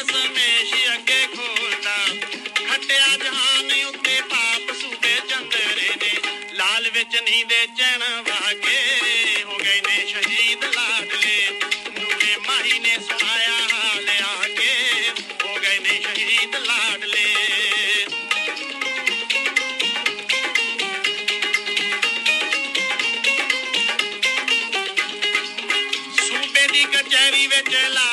ਦਸ਼ਮੇਸ਼ ਅੱਗੇ ਖੋਲਦਾ ਹਟਿਆ ਜਹਾਨ ਉੱਤੇ ਪਾਪ ਸੂਬੇ ਚੰਦਰੇ ਨੇ ਲਾਲ ਵਿੱਚ ਨੀਂਦੇ ਚੈਣ ਵਾਗੇ ਹੋ ਗਏ ਨੇ ਸ਼ਹੀਦ ਲਾਡਲੇ ਨੂਰੇ ਮਾਹੀ ਨੇ ਸੁਆਇਆ ਹਾਲ ਆ ਕੇ ਹੋ ਗਏ ਨੇ ਸ਼ਹੀਦ ਲਾਡਲੇ ਸੂਬੇ ਦੀ ਕਚਹਿਰੀ ਵਿੱਚ ਲਾ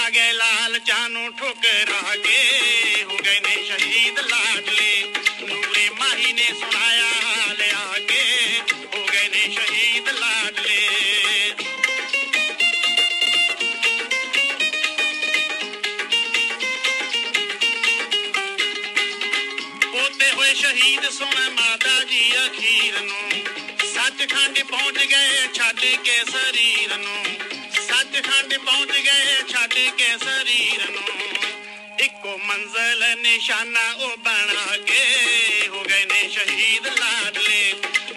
ਮੌਤ ਵਿਆ ਗਏ ਲਾਲ ਚਾਨੂੰ ਠੁਕਰਾ ਕੇ ਹੋ ਗਏ ਨੇ ਸ਼ਹੀਦ ਲਾਡਲੇ ਨੂਰੇ ਮਾਹੀ ਨੇ ਸੁਣਾਇਆ ਹਾਲ ਆ ਕੇ ਹੋ ਗਏ ਨੇ ਸ਼ਹੀਦ ਲਾਡਲੇ ਪੋਤੇ ਹੋਏ ਸ਼ਹੀਦ ਸੁਣ ਮਾਤਾ ਜੀ ਅਖੀਰ ਨੂੰ ਸੱਚਖੰਡ ਪਹੁੰਚ ਗਏ ਛੱਡ ਕੇ ਸਰੀਰ ਨੂੰ ਸੱਚਖੰਡ ਪਹੁੰਚ ਗਏ के शरीर इको मंजिल निशाना ओ बना के हो गए ने शहीद लाडले।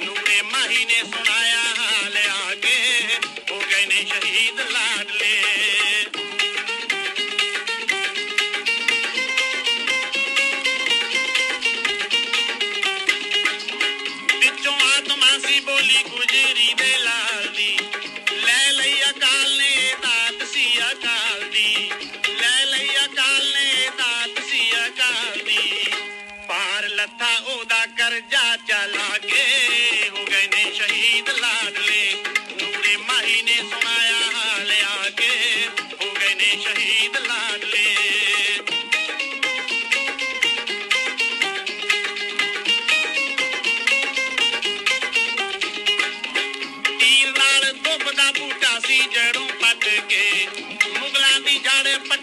नूरे माही ने सुनाया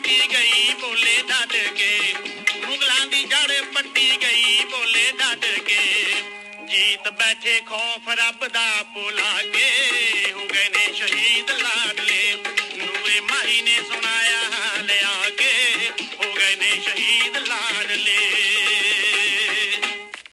ਪੱਟੀ ਗਈ ਬੋਲੇ ਡੱਟ ਕੇ ਮੁਗਲਾਂ ਦੀ ਜੜ ਪੱਟੀ ਗਈ ਬੋਲੇ ਡੱਟ ਕੇ ਜੀਤ ਬੈਠੇ ਖੌਫ ਰੱਬ ਦਾ ਭੁਲਾ ਕੇ ਹੋ ਗਏ ਨੇ ਸ਼ਹੀਦ ਲਾ